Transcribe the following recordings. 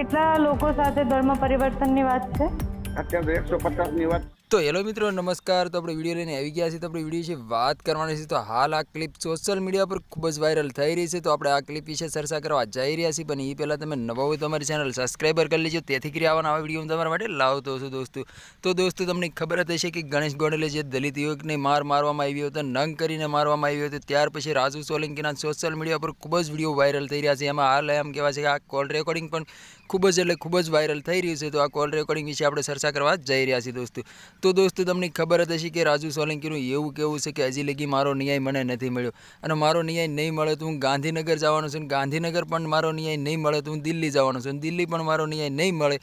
કેટલા લોકો સાથે ધર્મ પરિવર્તનની વાત છે? અત્યારે એકસો પચાસની વાત તો હેલો મિત્રો, નમસ્કાર. તો આપણે વીડિયો લઈને આવી ગયા છીએ. તો આપણે વીડિયો વિશે વાત કરવાની છે. તો હાલ આ ક્લિપ સોશિયલ મીડિયા પર ખૂબ જ વાયરલ થઈ રહી છે. તો આપણે આ ક્લિપ વિશે ચર્ચા કરવા જઈ રહ્યા છીએ. પણ એ પહેલાં તમે નવા હોય તો અમારી ચેનલ સબસ્ક્રાઈબર કરી લેજો. તેથી કરી આવવાના આવા વીડિયો તમારા માટે લાવતો છું, દોસ્તો. તો દોસ્તો, તમને ખબર જ હશે કે ગણેશ ગોંડલે જે દલિત યુવકને માર મારવામાં આવ્યો હતો, નંગ કરીને મારવામાં આવ્યો હતો, ત્યાર પછી રાજુ સોલંકીના સોશિયલ મીડિયા પર ખૂબ જ વીડિયો વાયરલ થઈ રહ્યા છે. એમાં હાલ એમ કહેવાય છે કે આ કોલ રેકોર્ડિંગ પણ ખૂબ જ એટલે ખૂબ જ વાયરલ થઈ રહ્યું છે. તો આ કોલ રેકોર્ડિંગ વિશે આપણે ચર્ચા કરવા જઈ રહ્યા છીએ, દોસ્તો. તો દોસ્તો, તમને ખબર જ હશે કે રાજુ સોલંકીનું એવું કેવું છે કે હજી લગી મારો ન્યાય મને નથી મળ્યો. અને મારો ન્યાય નહીં મળે તો હું ગાંધીનગર જવાનો છું ગાંધીનગર પણ મારો ન્યાય નહીં મળે તો હું દિલ્હી જવાનો છું દિલ્હી પણ મારો ન્યાય નહીં મળે.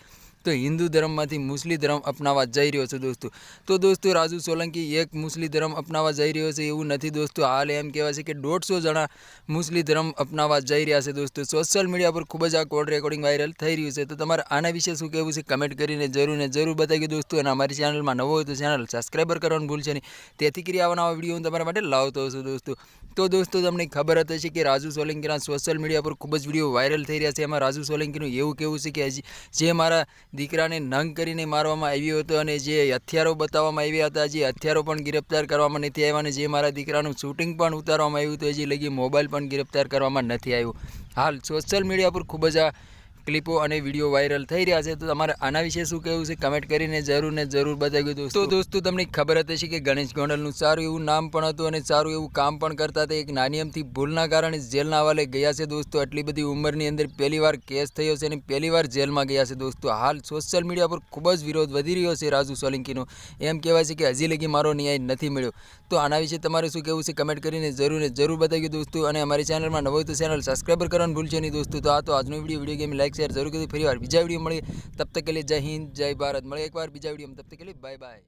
તો હિન્દુ ધર્મમાંથી મુસ્લિમ ધર્મ અપનાવવા જઈ રહ્યો છું દોસ્તો. તો દોસ્તો, રાજુ સોલંકી એક મુસ્લિમ ધર્મ અપનાવવા જઈ રહ્યો છે એવું નથી દોસ્તો. હાલ એમ કહેવાય છે કે દોઢસો જણા મુસ્લિમ ધર્મ અપનાવવા જઈ રહ્યા છે દોસ્તો. સોશિયલ મીડિયા પર ખૂબ જ આ કોલ રેકોર્ડિંગ વાયરલ થઈ રહ્યું છે. તો તમારે આના વિશે શું કહેવું છે કમેન્ટ કરીને જરૂર ને જરૂર બતાવી દોસ્તો. અને અમારી ચેનલમાં નવો હોય તો ચેનલ સબસ્ક્રાઈબર કરવાનું ભૂલશે નહીં. તેથી કરી આવવાના વીડિયો હું તમારા માટે લાવતો છું દોસ્તો. તો દોસ્તો, તમને ખબર હતી છે કે રાજુ સોલંકીના સોશિયલ મીડિયા પર ખૂબ જ વીડિયો વાયરલ થઈ રહ્યા છે. એમાં રાજુ સોલંકીનું એવું કેવું છે કે હજી જે મારા દીકરાને નંગ કરીને મારવામાં આવ્યો હતો અને જે હથિયારો બતાવવામાં આવ્યા હતા, જે હથિયારો પણ ગિરફ્તાર કરવામાં નથી આવ્યા અને જે મારા દીકરાનું શૂટિંગ પણ ઉતારવામાં આવ્યું હતું હજી લગી મોબાઈલ પણ ગિરફ્તાર કરવામાં નથી આવ્યું. હાલ સોશિયલ મીડિયા પર ખૂબ જ આ ક્લિપો અને વીડિયો વાયરલ થઈ રહ્યા છે. તો તમારે આના વિશે શું કહેવું છે? કમેન્ટ કરીને જરૂર ને જરૂર બતાવી દોસ્તો દોસ્તો, તમને ખબર હતી હશે કે ગણેશ ગોંડલનું સારું એવું નામ પણ હતું અને સારું એવું કામ પણ કરતા હતા. એક નાની અમથી ભૂલના કારણે જેલના હવાલે ગયા છે દોસ્તો. આટલી બધી ઉંમરની અંદર પહેલી વાર કેસ થયો છે અને પહેલી વાર જેલમાં ગયા છે દોસ્તો. હાલ સોશિયલ મીડિયા પર ખૂબ જ વિરોધ વધી રહ્યો છે રાજુ સોલંકીનો. એમ કહેવાય છે કે હજી લગી મારો ન્યાય નથી મળ્યો. તો આના વિશે તમારે શું કહેવું છે? કમેન્ટ કરીને જરૂર ને જરૂર બતાવી દોસ્તો. અને અમારી ચેનલમાં નવો તો ચેનલ સબસ્ક્રાઈબર કરવાનું ભૂલશે નહીં દોસ્તો. તો આ તો આજનો video video game like share જરૂર કીધું. ફરી વાર બીજા વીડિયો મળીએ. તબ તક કે લીએ જય હિન્દ, જય ભારત. મળે એકવાર બીજા વીડિયો તબ તક કે લીએ બાય બાય.